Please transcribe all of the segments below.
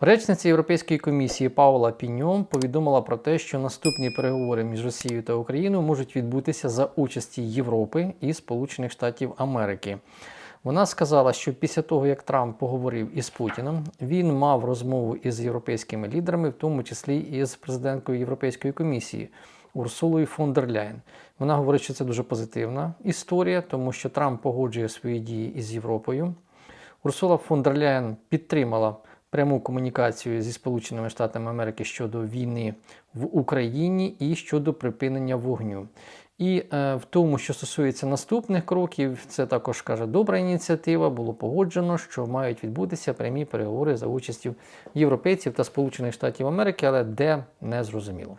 Речниця Європейської комісії Паула Піньон повідомила про те, що наступні переговори між Росією та Україною можуть відбутися за участі Європи і Сполучених Штатів Америки. Вона сказала, що після того, як Трамп поговорив із Путіним, він мав розмову із європейськими лідерами, в тому числі і з президенткою Європейської комісії Урсулою фон дер Ляйн. Вона говорить, що це дуже позитивна історія, тому що Трамп погоджує свої дії із Європою. Урсула фон дер Ляйн підтримала пряму комунікацію зі Сполученими Штатами Америки щодо війни в Україні і щодо припинення вогню. І е, в тому, що стосується наступних кроків, це також каже добра ініціатива. Було погоджено, що мають відбутися прямі переговори за участю європейців та Сполучених Штатів Америки, але де не зрозуміло.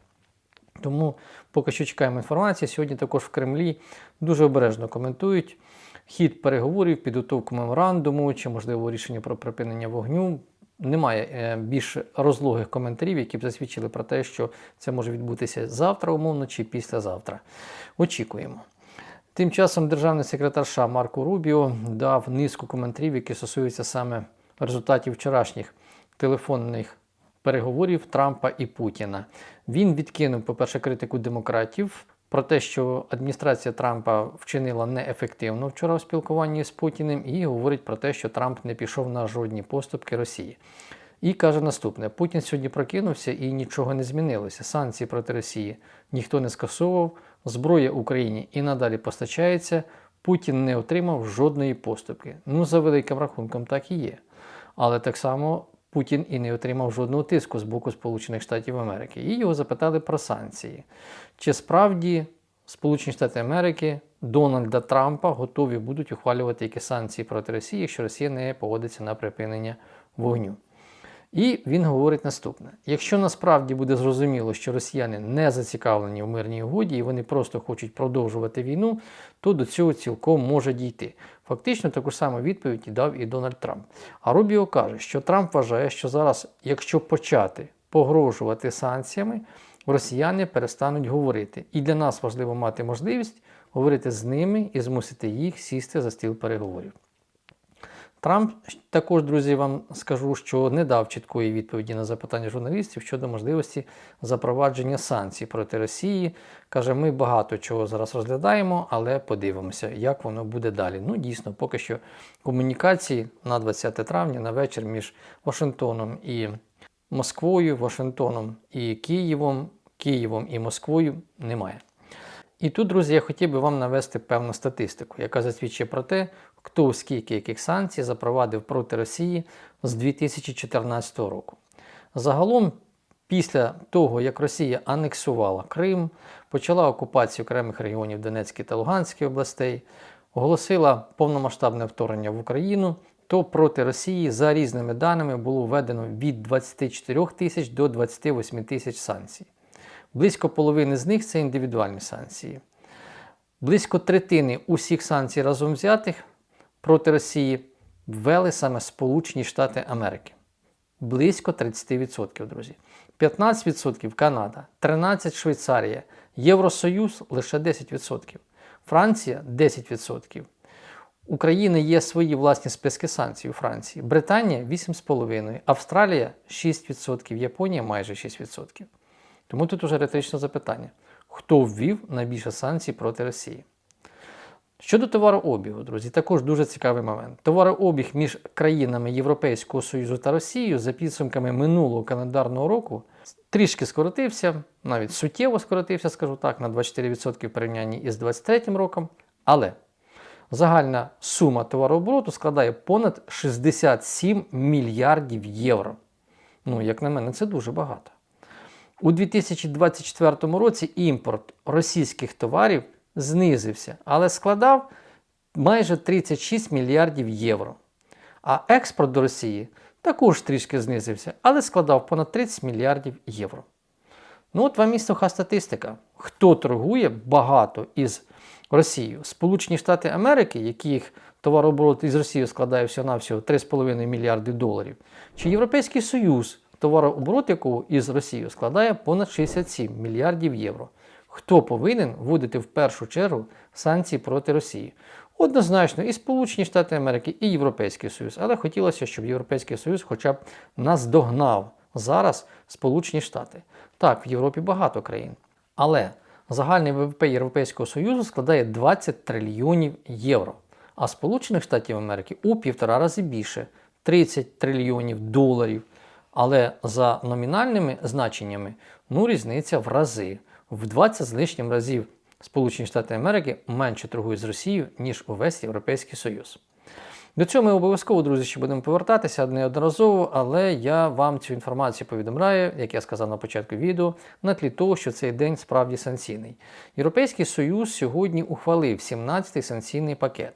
Тому поки що чекаємо інформації. Сьогодні також в Кремлі дуже обережно коментують хід переговорів, підготовку меморандуму чи, можливо, рішення про припинення вогню. Немає е, більш розлогих коментарів, які б засвідчили про те, що це може відбутися завтра, умовно, чи післязавтра. Очікуємо. Тим часом державний секретар США Марко Рубіо дав низку коментарів, які стосуються саме результатів вчорашніх телефонних переговорів Трампа і Путіна. Він відкинув, по-перше, критику демократів про те, що адміністрація Трампа вчинила неефективно вчора у спілкуванні з Путіним, і говорить про те, що Трамп не пішов на жодні поступки Росії. І каже наступне: Путін сьогодні прокинувся і нічого не змінилося. Санкції проти Росії ніхто не скасовував, зброя Україні і надалі постачається. Путін не отримав жодної поступки. Ну, за великим рахунком, так і є. Але так само Путін і не отримав жодного тиску з боку Сполучених Штатів Америки. І його запитали про санкції. Чи справді Сполучені Штати Америки Дональда Трампа готові будуть ухвалювати які санкції проти Росії, якщо Росія не погодиться на припинення вогню? І він говорить наступне: якщо насправді буде зрозуміло, що росіяни не зацікавлені в мирній угоді і вони просто хочуть продовжувати війну, то до цього цілком може дійти. Фактично таку саму відповідь і дав і Дональд Трамп. А Рубіо каже, що Трамп вважає, що зараз, якщо почати погрожувати санкціями, росіяни перестануть говорити. І для нас важливо мати можливість говорити з ними і змусити їх сісти за стіл переговорів. Трамп також, друзі, вам скажу, що не дав чіткої відповіді на запитання журналістів щодо можливості запровадження санкцій проти Росії. Каже, ми багато чого зараз розглядаємо, але подивимося, як воно буде далі. Ну, дійсно, поки що комунікації на 20 травня на вечір між Вашингтоном і Москвою, Вашингтоном і Києвом, Києвом і Москвою немає. І тут, друзі, я хотів би вам навести певну статистику, яка засвідчує про те, хто скільки яких санкцій запровадив проти Росії з 2014 року. Загалом, після того, як Росія анексувала Крим, почала окупацію окремих регіонів Донецької та Луганської областей, оголосила повномасштабне вторгнення в Україну, то проти Росії за різними даними було введено від 24 тисяч до 28 тисяч санкцій. Близько половини з них це індивідуальні санкції. Близько третини усіх санкцій разом взятих проти Росії ввели саме Сполучені Штати Америки. Близько 30%, друзі. 15% Канада, 13% Швейцарія, Євросоюз лише 10%, Франція 10%. України є свої власні списки санкцій у Франції, Британія 8,5%, Австралія 6%, Японія майже 6%. Тому тут уже риторичне запитання: хто ввів найбільше санкцій проти Росії? Щодо товарообігу, друзі, також дуже цікавий момент. Товарообіг між країнами Європейського Союзу та Росією за підсумками минулого календарного року трішки скоротився, навіть суттєво скоротився, скажу так, на 24% в порівнянні із 2023 роком. Але загальна сума товарообороту складає понад 67 мільярдів євро. Ну, як на мене, це дуже багато. У 2024 році імпорт російських товарів знизився, але складав майже 36 мільярдів євро. А експорт до Росії також трішки знизився, але складав понад 30 мільярдів євро. Ну, от вам і суха статистика. Хто торгує багато із Росією? Сполучені Штати Америки, яких товарооборот із Росією складає всього-навсього 3,5 мільярди доларів, чи Європейський Союз, товарооборот якого із Росією складає понад 67 мільярдів євро. Хто повинен вводити в першу чергу санкції проти Росії? Однозначно, і Сполучені Штати Америки, і Європейський Союз. Але хотілося, щоб Європейський Союз хоча б наздогнав зараз Сполучені Штати. Так, в Європі багато країн. Але загальний ВВП Європейського Союзу складає 20 трильйонів євро, а Сполучених Штатів Америки у півтора рази більше 30 трильйонів доларів. Але за номінальними значеннями ну, різниця в рази. В 20 з лишнім разів Сполучені Штати Америки менше торгують з Росією, ніж увесь Європейський Союз. До цього ми обов'язково, друзі, ще будемо повертатися неодноразово, але я вам цю інформацію повідомляю, як я сказав на початку відео, на тлі того, що цей день справді санкційний. Європейський Союз сьогодні ухвалив 17-й санкційний пакет.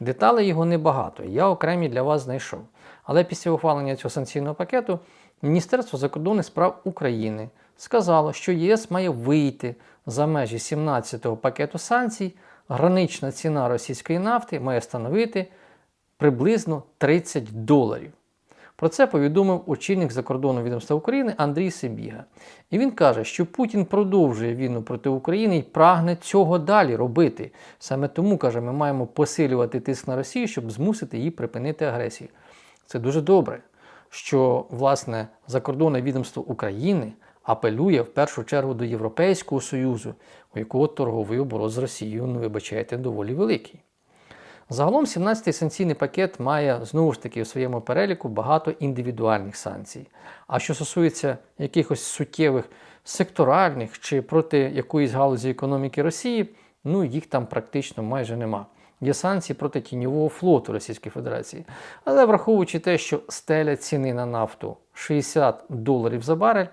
Деталей його небагато, я окремі для вас знайшов. Але після ухвалення цього санкційного пакету Міністерство закордонних справ України сказало, що єС має вийти за межі 17-го пакету санкцій. Гранична ціна російської нафти має становити приблизно 30 доларів. Про це повідомив очільник закордонного відомства України Андрій Сибіга. І він каже, що Путін продовжує війну проти України і прагне цього далі робити. Саме тому, каже, ми маємо посилювати тиск на Росію, щоб змусити її припинити агресію. Це дуже добре, що власне закордонне відомство України апелює в першу чергу до Європейського Союзу, у якого торговий оборот з Росією, ну вибачайте, доволі великий. Загалом 17-й санкційний пакет має знову ж таки у своєму переліку багато індивідуальних санкцій. А що стосується якихось суттєвих секторальних чи проти якоїсь галузі економіки Росії, ну їх там практично майже нема. Є санкції проти тіньового флоту Російської Федерації. Але враховуючи те, що стеля ціни на нафту 60 доларів за барель,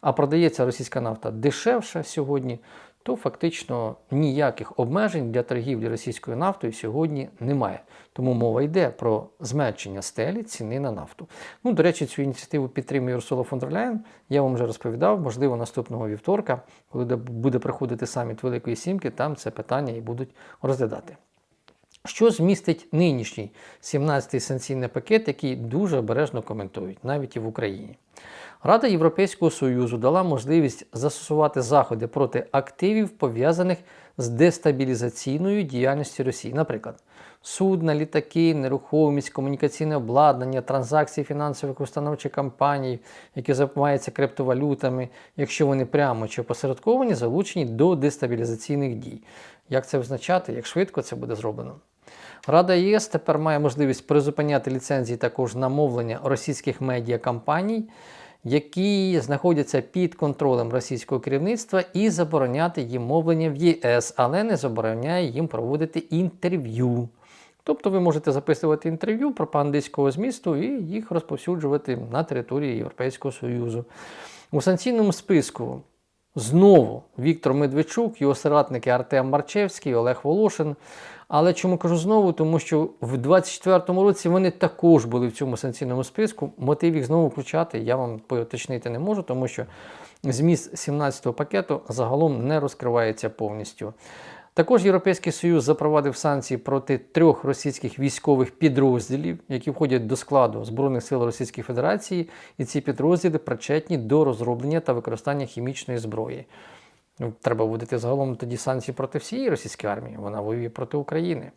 а продається російська нафта дешевше сьогодні, то фактично ніяких обмежень для торгівлі російською нафтою сьогодні немає. Тому мова йде про зменшення стелі ціни на нафту. Ну, до речі, цю ініціативу підтримує Урсула фон дер Ляєн. Я вам вже розповідав, можливо, наступного вівторка, коли буде приходити саміт Великої Сімки, там це питання і будуть розглядати. Що змістить нинішній 17-й санкційний пакет, який дуже обережно коментують, навіть і в Україні? Рада Європейського Союзу дала можливість застосувати заходи проти активів, пов'язаних з дестабілізаційною діяльністю Росії. Наприклад, судна, літаки, нерухомість, комунікаційне обладнання, транзакції фінансових установ чи компаній, які займаються криптовалютами, якщо вони прямо чи посередковані, залучені до дестабілізаційних дій. Як це визначати, як швидко це буде зроблено? Рада ЄС тепер має можливість призупиняти ліцензії також на мовлення російських медіакомпаній, які знаходяться під контролем російського керівництва, і забороняти їм мовлення в ЄС, але не забороняє їм проводити інтерв'ю. Тобто ви можете записувати інтерв'ю пропагандистського змісту і їх розповсюджувати на території Європейського Союзу. У санкційному списку знову Віктор Медведчук, його соратники Артем Марчевський, Олег Волошин. Але чому кажу знову? Тому що в 2024 році вони також були в цьому санкційному списку. Мотив їх знову включати я вам поуточнити не можу, тому що зміст 17-го пакету загалом не розкривається повністю. Також Європейський Союз запровадив санкції проти трьох російських військових підрозділів, які входять до складу Збройних сил Російської Федерації, і ці підрозділи причетні до розроблення та використання хімічної зброї. Ну, Треба вводити загалом тоді санкції проти всієї російської армії, вона воює проти України.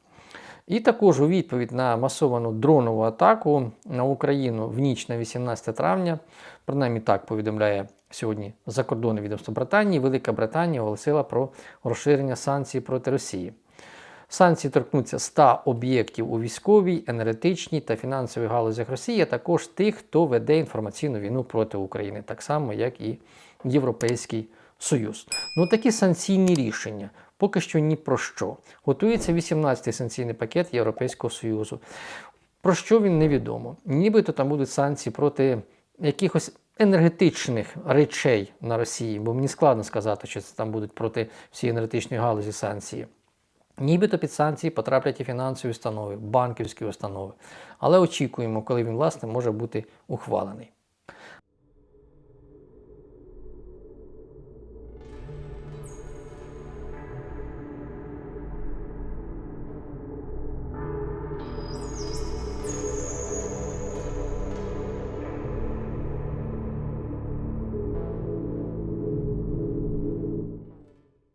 І також у відповідь на масовану дронову атаку на Україну в ніч на 18 травня, принаймні так повідомляє сьогодні закордонне відомство Британії, Велика Британія оголосила про розширення санкцій проти Росії. Санкції торкнуться 100 об'єктів у військовій, енергетичній та фінансовій галузях Росії, а також тих, хто веде інформаційну війну проти України, так само як і Європейський Союз. Ну такі санкційні рішення. Поки що ні про що. Готується 18-й санкційний пакет Європейського Союзу. Про що він невідомо. Нібито там будуть санкції проти якихось енергетичних речей на Росії, бо мені складно сказати, що це там будуть проти всієї енергетичної галузі санкції. Нібито під санкції потраплять і фінансові установи, банківські установи. Але очікуємо, коли він, власне, може бути ухвалений.